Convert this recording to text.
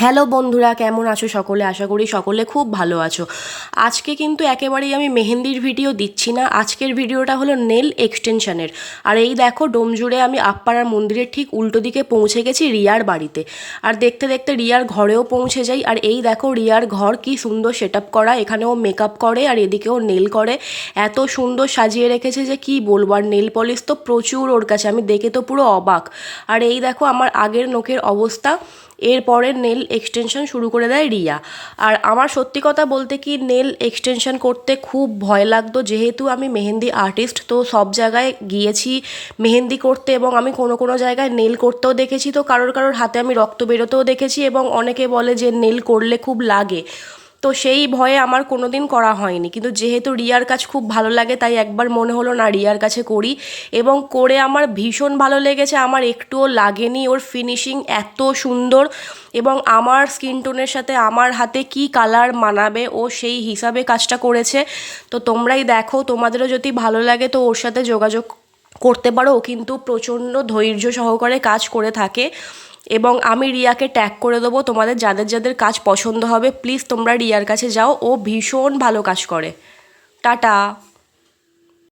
Hello বন্ধুরা, কেমন আছো সকলে? আশা করি সকলে খুব ভালো আছো। আজকে কিন্তু একেবারেই আমি মেহেন্দির ভিডিও দিচ্ছি না। আজকের ভিডিওটা হলো নেল এক্সটেনশনের আর এই দেখো ডোমজুড়ে আমি আপ্পাড়ার মন্দিরের ঠিক উল্টো দিকে পৌঁছে গেছি রিয়ার বাড়িতে। আর দেখতে দেখতে রিয়ার ঘরেও পৌঁছে যাই। আর এই দেখো, রিয়ার ঘর কি সুন্দর সেট করা। এখানেও মেকআপ করে আর এদিকেও নেল করে। এত সুন্দর সাজিয়ে রেখেছে যে কি বলব? আর নেল পলিশ তো প্রচুর ওর কাছে। আমি দেখে তো পুরো অবাক। আর এই দেখো, আমার আগের নখের অবস্থা। এরপরে নেল এক্সটেনশন শুরু করে দেয় রিয়া। আর আমার সত্যি কথা বলতে কি নেল এক্সটেনশন করতে খুব ভয় লাগতো। যেহেতু আমি মেহেন্দি আর্টিস্ট তো সব জায়গায় গিয়েছি মেহেন্দি করতে এবং আমি কোনো কোনো জায়গায় নেল করতেও দেখেছি। তো কারোর কারোর হাতে আমি রক্ত বেরোতেও দেখেছি এবং অনেকে বলে যে নেল করলে খুব লাগে। তো সেই ভয়ে আমার কোনো দিন করা হয়নি। কিন্তু যেহেতু রিয়ার কাজ খুব ভালো লাগে, তাই একবার মনে হলো, না, রিয়ার কাছে করি। এবং করে আমার ভীষণ ভালো লেগেছে। আমার একটুও লাগেনি ওর ফিনিশিং এত সুন্দর এবং আমার স্কিন টোনের সাথে আমার হাতে কি কালার মানাবে, ও সেই হিসাবে কাজটা করেছে। তো তোমরাই দেখো, তোমাদেরও যদি ভালো লাগে তো ওর সাথে যোগাযোগ করতে পারো। কিন্তু প্রচণ্ড ধৈর্য সহকারে কাজ করে থাকে। এবং আমি রিয়াকে ট্যাগ করে দেবো। তোমাদের যাদের যাদের কাজ পছন্দ হবে প্লিজ তোমরা রিয়ার কাছে যাও। ও ভীষণ ভালো কাজ করে। টাটা।